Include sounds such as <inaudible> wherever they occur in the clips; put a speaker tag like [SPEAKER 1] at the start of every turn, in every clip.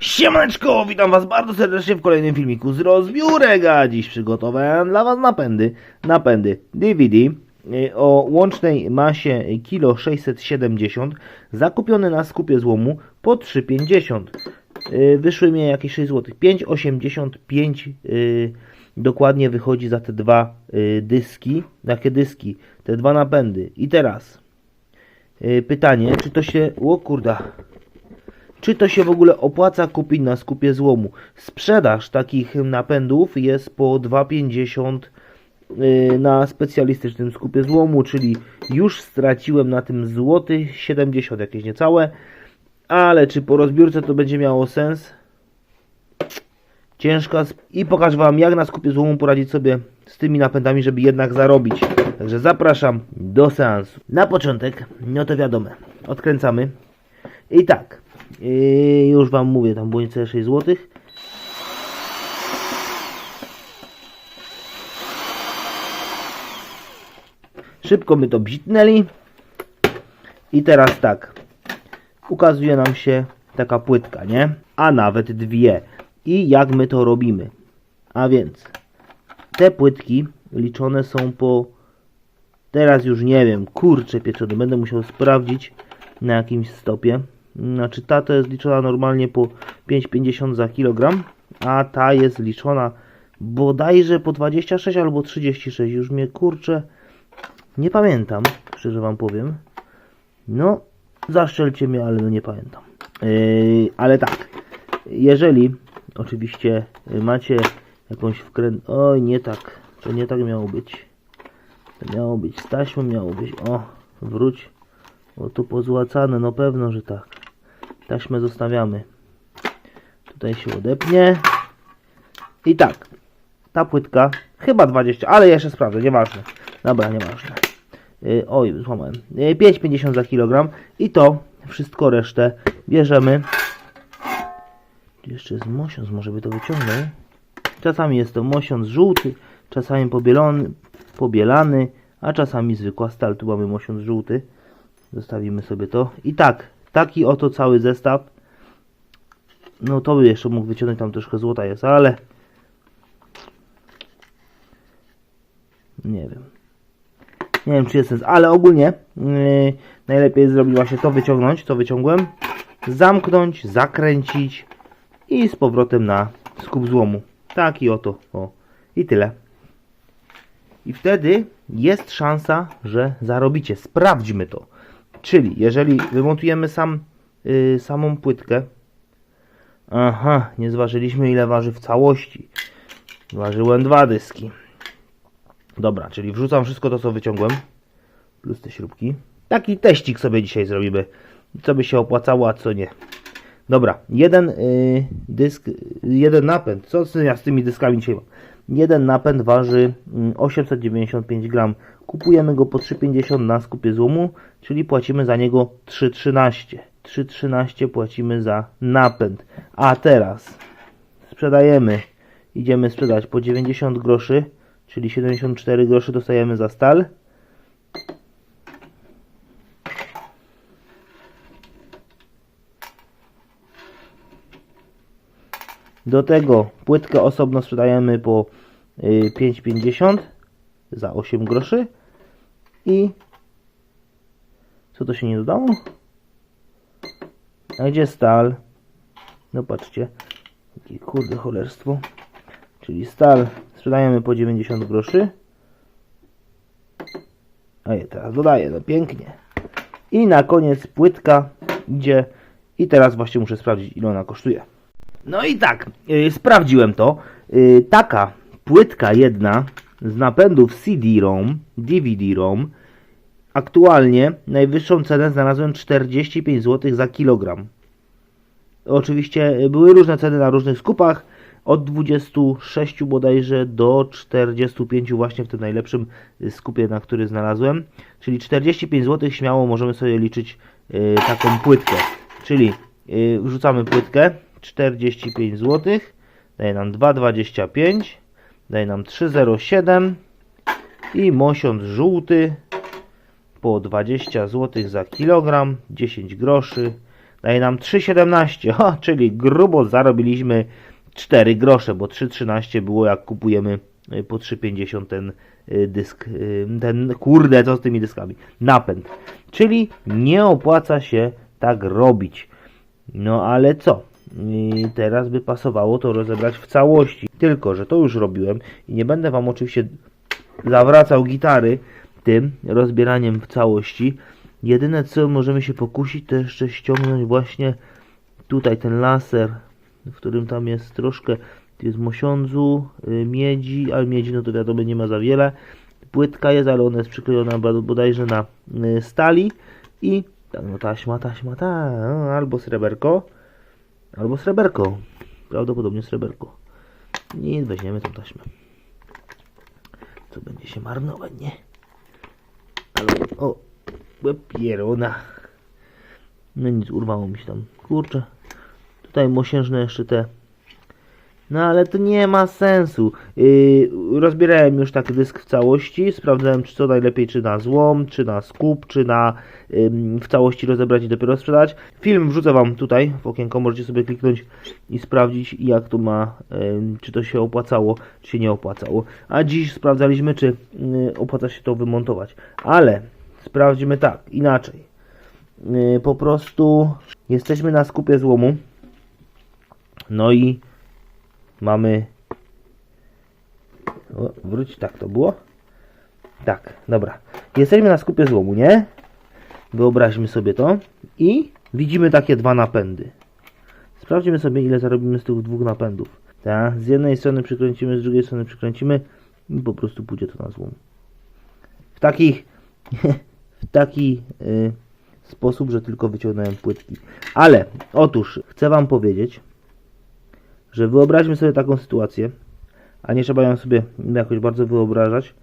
[SPEAKER 1] Siemaneczko, witam was bardzo serdecznie w kolejnym filmiku z rozbiórek, a dziś przygotowałem dla was napędy, napędy DVD y, o łącznej masie kilo 670 zakupione na skupie złomu po 3,50 Y, wyszły mi jakieś 6 zł 5,85 y, dokładnie wychodzi za te dwa y, dyski, takie dyski, te dwa napędy. I teraz pytanie, czy to się, o kurda czy to się w ogóle opłaca kupić na skupie złomu. Sprzedaż takich napędów jest po 2,50 yy, na specjalistycznym skupie złomu, czyli już straciłem na tym złoty 70 jakieś niecałe, ale czy po rozbiórce to będzie miało sens? Ciężka i pokażę Wam jak na skupie złomu poradzić sobie z tymi napędami, żeby jednak zarobić. Także zapraszam do seansu. Na początek, no to wiadomo, odkręcamy. I tak, yy, już Wam mówię, tam było niecałe 6 zł. Szybko my to bzitnęli. I teraz tak, ukazuje nam się taka płytka, nie? A nawet dwie. I jak my to robimy? A więc, te płytki liczone są po Teraz już nie wiem, kurczę pieczony, będę musiał sprawdzić na jakimś stopie. Znaczy ta to jest liczona normalnie po 5,50 za kilogram, a ta jest liczona bodajże po 26 albo 36. Już mnie kurczę nie pamiętam, szczerze wam powiem. No, zaszczelcie mnie, ale no nie pamiętam. Yy, ale tak, jeżeli oczywiście macie jakąś wkręt... Oj, nie tak, to nie tak miało być. To miało być z taśmą, miało być. O, wróć. O, tu pozłacane, no pewno, że tak. Taśmę zostawiamy. Tutaj się odepnie. I tak. Ta płytka, chyba 20, ale jeszcze sprawdzę, nieważne. Dobra, nieważne. Yy, oj, złamałem. Yy, 5,50 za kilogram. I to, wszystko resztę bierzemy. Jeszcze jest mosiąc, może by to wyciągnął. Czasami jest to mosiąc żółty, czasami pobielony, pobielany, a czasami zwykła stal. Tu mamy mosiąc żółty. Zostawimy sobie to. I tak, taki oto cały zestaw. No to by jeszcze mógł wyciągnąć, tam troszkę złota jest, ale... Nie wiem. Nie wiem, czy jest sens, ale ogólnie yy, najlepiej jest zrobić właśnie to wyciągnąć, to wyciągłem, zamknąć, zakręcić i z powrotem na skup złomu. Taki oto, o. I tyle. I wtedy jest szansa, że zarobicie. Sprawdźmy to. Czyli jeżeli wymontujemy sam, yy, samą płytkę. Aha, nie zważyliśmy ile waży w całości. Ważyłem dwa dyski. Dobra, czyli wrzucam wszystko to, co wyciągłem. Plus te śrubki. Taki teścik sobie dzisiaj zrobimy. Co by się opłacało, a co nie. Dobra, jeden yy, dysk, jeden napęd. Co ja z tymi dyskami dzisiaj mam? Jeden napęd waży mm, 895 gram. Kupujemy go po 3,50 na skupie złomu, czyli płacimy za niego 3,13. 3,13 płacimy za napęd. A teraz sprzedajemy, idziemy sprzedać po 90 groszy, czyli 74 groszy dostajemy za stal. Do tego płytkę osobno sprzedajemy po y, 5,50 za 8 groszy. I co to się nie dodało? A gdzie stal? No patrzcie. Jakie kurde cholerstwo. Czyli stal sprzedajemy po 90 groszy. A je teraz dodaję, no pięknie. I na koniec płytka idzie. I teraz właśnie muszę sprawdzić ile ona kosztuje. No i tak, yy, sprawdziłem to. Yy, taka płytka jedna z napędów CD-ROM, DVD-ROM, aktualnie najwyższą cenę znalazłem 45 zł za kilogram. Oczywiście y, były różne ceny na różnych skupach, od 26 bodajże do 45 właśnie w tym najlepszym y, skupie, na który znalazłem. Czyli 45 zł śmiało możemy sobie liczyć yy, taką płytkę. Czyli yy, wrzucamy płytkę, 45 zł, daje nam 2,25, daje nam 3,07 i mosiąc żółty po 20 zł za kilogram, 10 groszy, daje nam 3,17, ha, <laughs> czyli grubo zarobiliśmy 4 grosze, bo 3,13 było jak kupujemy y, po 3,50 ten y, dysk, y, ten kurde, co z tymi dyskami, napęd. Czyli nie opłaca się tak robić. No ale co? I teraz by pasowało to rozebrać w całości. Tylko, że to już robiłem i nie będę Wam oczywiście zawracał gitary tym rozbieraniem w całości. Jedyne co możemy się pokusić to jeszcze ściągnąć właśnie tutaj ten laser, w którym tam jest troszkę jest mosiądzu, y, miedzi, ale miedzi no to wiadomo nie ma za wiele. Płytka jest, ale ona jest przyklejona bod- bodajże na y, stali i tak, no taśma, taśma, ta, no, albo sreberko, albo sreberko. Prawdopodobnie sreberko. I weźmiemy tą taśmę. Co będzie się marnować, nie? Ale, o, łeb pieruna. No nic, urwało mi się tam. Kurczę. Tutaj mosiężne jeszcze te. No ale to nie ma sensu. Yy, rozbierałem już taki dysk w całości. Sprawdzałem, czy co najlepiej, czy na złom, czy na skup, czy na ym, w całości rozebrać i dopiero sprzedać. Film wrzucę Wam tutaj w okienko. Możecie sobie kliknąć i sprawdzić, jak to ma, ym, czy to się opłacało, czy się nie opłacało. A dziś sprawdzaliśmy, czy yy, opłaca się to wymontować. Ale sprawdźmy tak, inaczej. Yy, po prostu jesteśmy na skupie złomu. No i mamy. O, wróć, tak to było? Tak, dobra. Jesteśmy na skupie złomu, nie? Wyobraźmy sobie to. I widzimy takie dwa napędy. Sprawdźmy sobie, ile zarobimy z tych dwóch napędów. Tak, z jednej strony przykręcimy, z drugiej strony przykręcimy i po prostu pójdzie to na złom. W takich, <laughs> w taki y, sposób, że tylko wyciągnąłem płytki. Ale, otóż, chcę Wam powiedzieć, że wyobraźmy sobie taką sytuację, a nie trzeba ją sobie jakoś bardzo wyobrażać,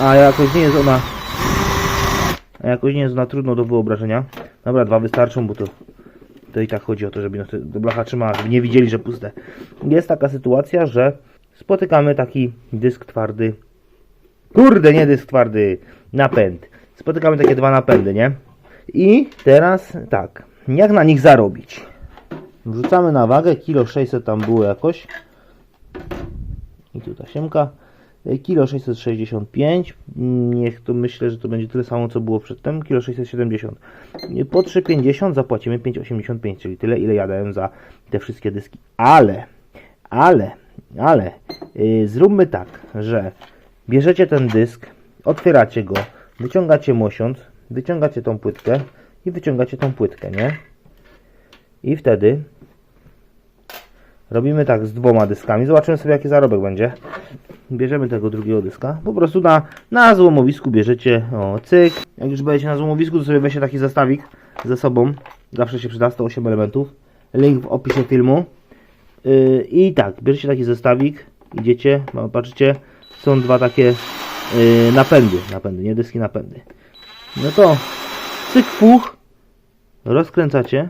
[SPEAKER 1] a jakoś nie jest ona a jakoś nie jest ona trudno do wyobrażenia. Dobra, dwa wystarczą, bo to, to i tak chodzi o to, żeby nas blacha trzymała, żeby nie widzieli, że puste. Jest taka sytuacja, że spotykamy taki dysk twardy. Kurde, nie dysk twardy, napęd. Spotykamy takie dwa napędy, nie? I teraz tak, jak na nich zarobić? Wrzucamy na wagę, kilo 600 tam było jakoś. I tu tasiemka. Y, Kilo 665. Niech to myślę, że to będzie tyle samo co było przedtem. Kilo 670. Y, Po 3,50 zapłacimy 5,85, czyli tyle ile ja dałem za te wszystkie dyski. Ale, ale, ale yy, zróbmy tak, że bierzecie ten dysk, otwieracie go, wyciągacie mosiąc, wyciągacie tą płytkę i wyciągacie tą płytkę, nie? I wtedy robimy tak z dwoma dyskami. Zobaczymy sobie jaki zarobek będzie. Bierzemy tego drugiego dyska. Po prostu na, na złomowisku bierzecie o cyk. Jak już będziecie na złomowisku, to sobie weźcie taki zestawik ze sobą. Zawsze się przyda 108 elementów. Link w opisie filmu. Yy, I tak, bierzecie taki zestawik. Idziecie, patrzycie. Są dwa takie yy, napędy. Napędy, nie dyski, napędy. No to cyk puch. Rozkręcacie.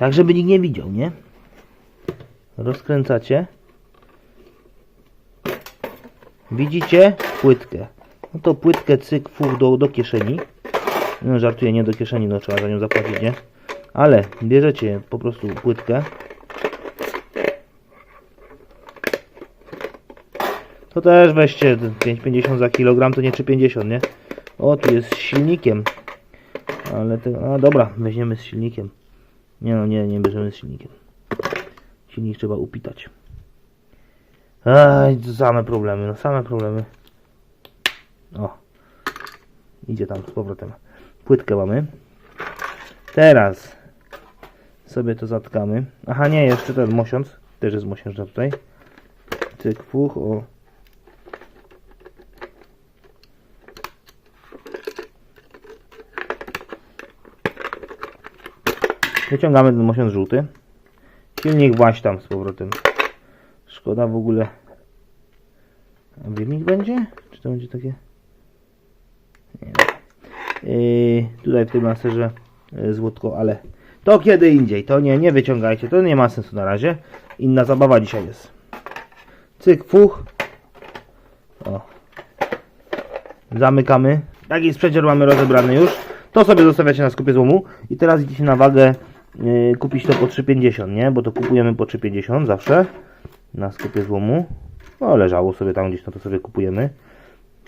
[SPEAKER 1] Tak, żeby nikt nie widział, nie? Rozkręcacie. Widzicie płytkę. No to płytkę cyk, fuch do, do kieszeni. No żartuję, nie do kieszeni, no trzeba za nią zapłacić, nie? Ale bierzecie po prostu płytkę. To też weźcie 5,50 za kilogram, to nie 3,50, nie? O, tu jest z silnikiem. Ale to, a dobra, weźmiemy z silnikiem. Nie no, nie, nie bierzemy z silnikiem. Silnik trzeba upitać. To same problemy, no same problemy. O. Idzie tam z powrotem. Płytkę mamy. Teraz sobie to zatkamy. Aha, nie, jeszcze ten mosiąc. Też jest mosiężna tutaj. Cyk, fuch, o. Wyciągamy ten mosiąc żółty. Silnik właśnie tam z powrotem. Szkoda w ogóle. Biegnik będzie? Czy to będzie takie? Nie. Yy, tutaj w tym laserze yy, złotko, ale to kiedy indziej. To nie, nie wyciągajcie. To nie ma sensu na razie. Inna zabawa dzisiaj jest. Cyk, fuch. O. Zamykamy. Taki sprzęcior mamy rozebrany już. To sobie zostawiacie na skupie złomu. I teraz idziecie na wagę kupić to po 3,50, nie? Bo to kupujemy po 3,50 zawsze. Na skupie złomu. No leżało sobie tam gdzieś, no to sobie kupujemy.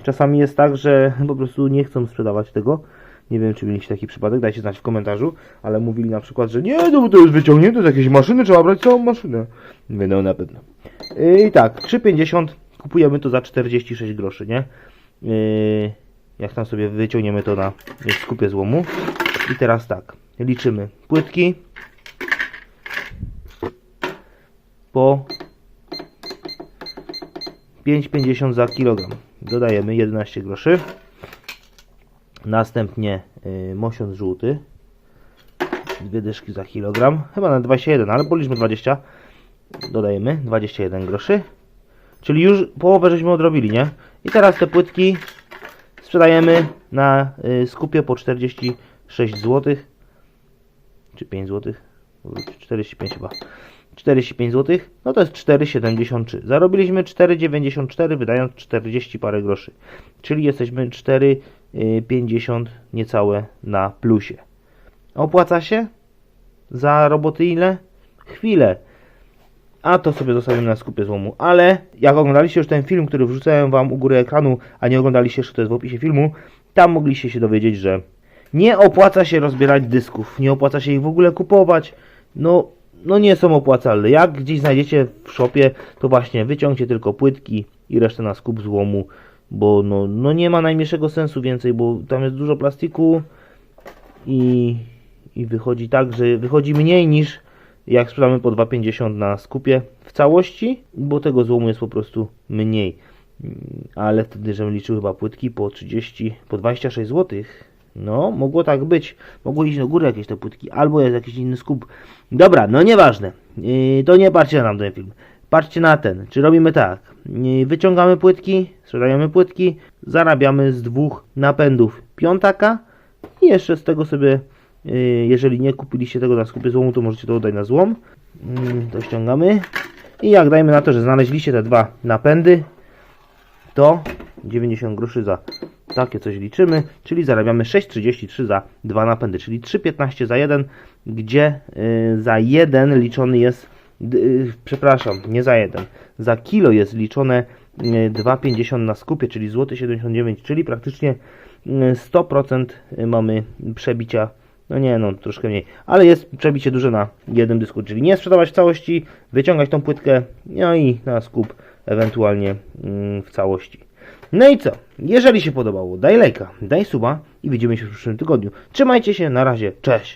[SPEAKER 1] Czasami jest tak, że <laughs> po prostu nie chcą sprzedawać tego. Nie wiem, czy mieliście taki przypadek, dajcie znać w komentarzu, ale mówili na przykład, że nie, no bo to jest wyciągnięte z jakiejś maszyny, trzeba brać całą maszynę. Mówię, no na pewno. I tak, 3,50 kupujemy to za 46 groszy, nie? Yy, jak tam sobie wyciągniemy to na skupie złomu. I teraz tak, liczymy płytki po 5,50 za kilogram. Dodajemy 11 groszy. Następnie y, mosiąc żółty. Dwie dyszki za kilogram. Chyba na 21, ale policzmy 20. Dodajemy 21 groszy. Czyli już połowę żeśmy odrobili, nie? I teraz te płytki sprzedajemy na y, skupie po 46 zł. Czy 5 zł? 45 chyba. 45 zł, no to jest 4,73. Zarobiliśmy 4,94 wydając 40 parę groszy. Czyli jesteśmy 4,50 niecałe na plusie. Opłaca się? Za roboty ile? Chwilę. A to sobie zostawimy na skupie złomu. Ale jak oglądaliście już ten film, który wrzucałem wam u góry ekranu, a nie oglądaliście jeszcze, to jest w opisie filmu, tam mogliście się dowiedzieć, że nie opłaca się rozbierać dysków, nie opłaca się ich w ogóle kupować. No, no nie są opłacalne. Jak gdzieś znajdziecie w shopie, to właśnie wyciągcie tylko płytki i resztę na skup złomu, bo no, no nie ma najmniejszego sensu więcej, bo tam jest dużo plastiku i, i wychodzi tak, że wychodzi mniej niż jak sprzedamy po 2,50 na skupie w całości, bo tego złomu jest po prostu mniej. Mm, Ale wtedy, żebym liczył chyba płytki po 30, po 26 zł. No, mogło tak być. Mogło iść do góry jakieś te płytki, albo jest jakiś inny skup. Dobra, no nieważne. Yy, to nie patrzcie na ten film. Patrzcie na ten. Czy robimy tak? Yy, wyciągamy płytki, sprzedajemy płytki, zarabiamy z dwóch napędów piątaka i jeszcze z tego sobie, yy, jeżeli nie kupiliście tego na skupie złomu, to możecie to oddać na złom. Yy, to ściągamy. I jak dajmy na to, że znaleźliście te dwa napędy, to 90 groszy za takie coś liczymy, czyli zarabiamy 6,33 za dwa napędy, czyli 3,15 za jeden, gdzie y, za jeden liczony jest, y, przepraszam, nie za jeden, za kilo jest liczone y, 2,50 na skupie, czyli złoty 79, czyli praktycznie y, 100% mamy przebicia no nie, no troszkę mniej, ale jest przebicie duże na jednym dysku, czyli nie sprzedawać w całości, wyciągać tą płytkę, no i na skup ewentualnie mm, w całości. No i co? Jeżeli się podobało, daj lajka, daj suba i widzimy się w przyszłym tygodniu. Trzymajcie się, na razie, cześć!